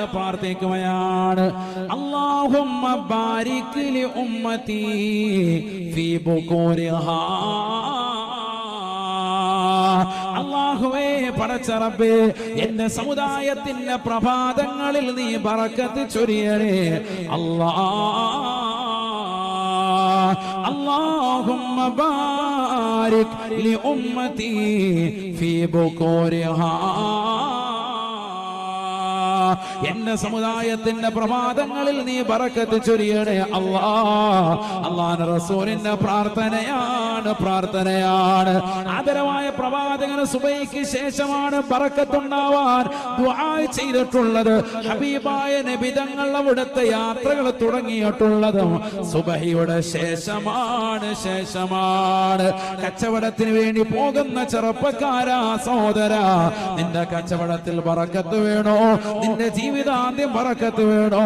തന്നെയാണ് പ്രാർത്ഥിക്കുകയാണ് അള്ളാഹുമ്മ ബാരിക് ലി ഉമ്മത്തി ഫീ ബുകൂരിഹാ അള്ളാഹുവേ പടച്ചറബേ എന്റെ സമുദായത്തിന്റെ പ്രഭാതങ്ങളിൽ നീ ബറക്കത്ത് ചൊരിയണേ അല്ലാ اللهم بارك لأمتي في بكورها എന്റെ സമുദായത്തിന്റെ പ്രഭാതങ്ങളിൽ നീ പറക്കത്ത് ചൊരിയണേ അള്ളാ. അള്ളാൻ റസൂലിന്റെ പ്രാർത്ഥനയാണ് പ്രാർത്ഥനയാണ്. ആദരവായ പ്രവാചകന് സുബൈക്ക് ശേഷമാണ് പറക്കത്തുണ്ടാവാൻ ചെയ്തിട്ടുള്ളത്. ഹബീബായ നബിതങ്ങൾ അവിടുത്തെ യാത്രകൾ തുടങ്ങിയിട്ടുള്ളത് സുബഹിയുടെ ശേഷമാണ് ശേഷമാണ്. കച്ചവടത്തിന് വേണ്ടി പോകുന്ന ചെറുപ്പക്കാരാ സഹോദര. നിന്റെ കച്ചവടത്തിൽ പറക്കത്ത് വേണോ? നിന്റെ ജീവിതാന്ത്യം പറക്കത്ത് വേണോ?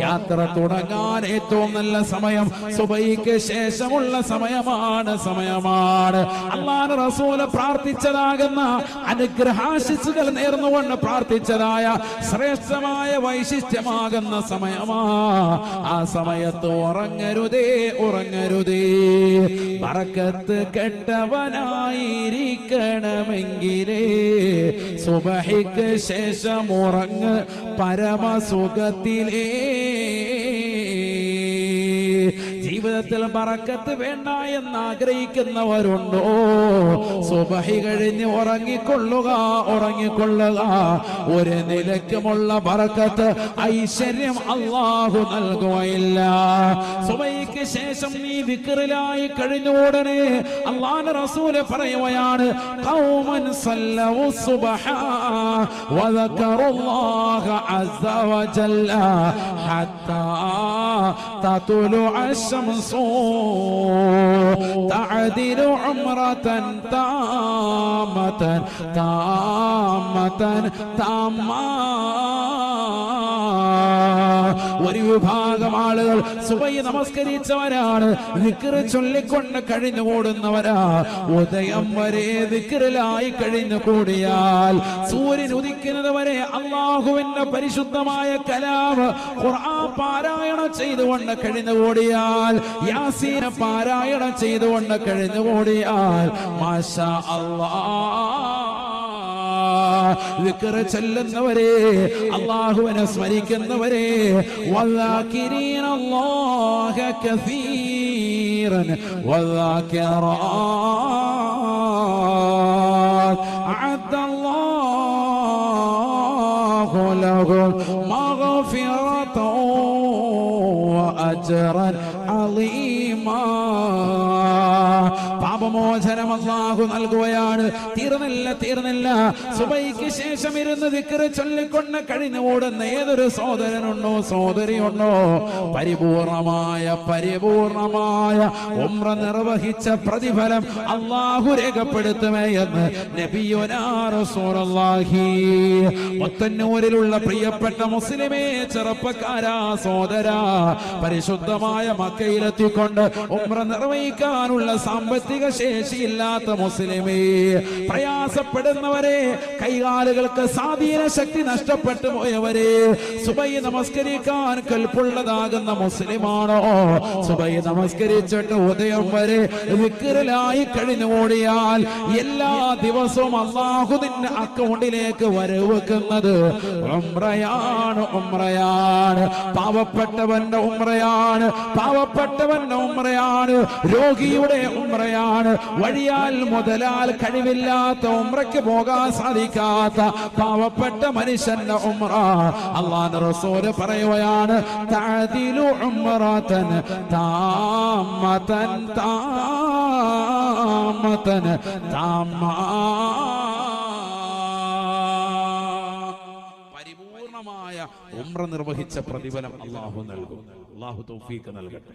യാത്ര തുടങ്ങാൻ ഏറ്റവും നല്ല സമയം സുബൈക്ക് ശേഷമുള്ള സമയമാണ് സമയമാണ്. അള്ളാഹ് റസൂല പ്രാർത്ഥിച്ചതാകുന്ന അനുഗ്രഹാശിസുകൾ നേർന്നുകൊണ്ട് പ്രാർത്ഥിച്ചതായ ശ്രേഷ്ഠമായ വൈശിഷ്ട്യമാകുന്ന സമയമാ. ആ സമയത്ത് ഉറങ്ങരുതേ ഉറങ്ങരുതേ. പറക്കത്ത് കെട്ടവനായിരിക്കണമെങ്കിലേ. സുബഹിക്ക് ശേഷം ഉറങ്ങ് പരമസുഖത്തിലേ ജീവിതത്തിൽ ബറക്കത്ത് വേണ്ട എന്ന് ആഗ്രഹിക്കുന്നവരുണ്ടോ? സുബഹി കഴിഞ്ഞ് ഉറങ്ങിക്കൊള്ളുക ഉറങ്ങിക്കൊള്ളുക. ഒരു നിലയ്ക്കുമുള്ള ബറക്കത്ത് ഐശ്വര്യം അള്ളാഹു നൽകുകയില്ല. സുബൈക്ക് ശേഷം നീ വിക്കറിലായി കഴിഞ്ഞ ഉടനെ അള്ളാൻ റസൂൽ പറയുകയാണ് കൗമൻ സുബഹ വദക്കറുല്ലാഹ അസ്സ ഹത്താ തതുലു അശ്ശം الشمس تعدل عمرة تامة تامة تامة ഒരു വിഭാഗം ആളുകൾ സുബൈ നമസ്കരിച്ചവരാണ് വിക്റ് ചൊല്ലിക്കൊണ്ട് കഴിഞ്ഞു കൂടുന്നവരാ ഉദയം വരെ വിക്റിലായി കഴിഞ്ഞു കൂടിയാൽ സൂര്യൻ ഉദിക്കുന്നത് വരെ അള്ളാഹുവിന്റെ പരിശുദ്ധമായ കലാം ഖുർആൻ പാരായണം ചെയ്തുകൊണ്ട് കഴിഞ്ഞു കൂടിയാൽ യാസീന പാരായണം ചെയ്തുകൊണ്ട് കഴിഞ്ഞു കൂടിയാൽ മാഷ അള്ളാ െല്ലുന്നവരെ ചെല്ലുന്നവരെ അള്ളാഹുവിനെ സ്മരിക്കുന്നവരെ വല്ലാക്കിരീന مغفرة وأجرا عظيما പാപമോചനം അള്ളാഹു നൽകുകയാണ് തീർന്നില്ല തീർന്നില്ല സുബൈക്ക് ശേഷം ഇരുന്ന് ദിക്കറ് ചൊല്ലിക്കൊണ്ട് കഴിഞ്ഞു ഓടുന്ന ഏതൊരു സഹോദരനുണ്ടോ സഹോദരിയുണ്ടോ പരിപൂർണമായ പരിപൂർണമായ ഉമ്ര നിർവഹിച്ച പ്രതിഫലം അള്ളാഹു രേഖപ്പെടുത്തുമേ എന്ന് നബിയുനാ റസൂലുള്ളാഹി മൊത്തന്നൂരിലുള്ള പ്രിയപ്പെട്ട മുസ്ലിമേ ചെറുപ്പക്കാരാ സോദരാ പരിശുദ്ധമായ മക്കയിലെത്തിക്കൊണ്ട് ഉമ്ര നിർവഹിക്കാനുള്ള സാമ്പത്തിക ശേഷിയില്ലാത്ത മുസ്ലിമേ പ്രയാസപ്പെടുന്നവരെ കൈകാലുകൾക്ക് സ്വാധീന ശക്തി നഷ്ടപ്പെട്ടു പോയവരെ സുബൈ നമസ്കരിക്കാൻ കൽപ്പുള്ളതാകുന്ന മുസ്ലിമാണോ? സുബൈ നമസ്കരിച്ചിട്ട് ഉദയം വരെ വിക്കിരലായി കഴിഞ്ഞു ഓടിയാൽ എല്ലാ ദിവസവും അള്ളാഹുദിന്റെ അക്കൗണ്ടിലേക്ക് വരവെക്കുന്നത് ഉംറയാണ് ഉംറയാണ് പാവപ്പെട്ടവന്റെ ഉമ്രയാണ്. പാവപ്പെട്ടവന്റെ ഉമ്രയാണ്. രോഗിയുടെ ഉമ്രയാണ്. വഴിയാൽ മുതലാൽ കഴിവില്ലാത്ത ഉമ്രയ്ക്ക് പോകാൻ സാധിക്കാത്ത പാവപ്പെട്ട മനുഷ്യന്റെ ഉമ്ര. അള്ളാൻ റസൂൽ പറയുകയാണ് തഅദിലു ഉംറതൻ താമതൻ താമതൻ താമാ പരിപൂർണമായ ഉമ്ര നിർവഹിച്ച പ്രതിഫലം അള്ളാഹു നൽകും. അള്ളാഹു തൗഫീക്ക് നൽകട്ടെ.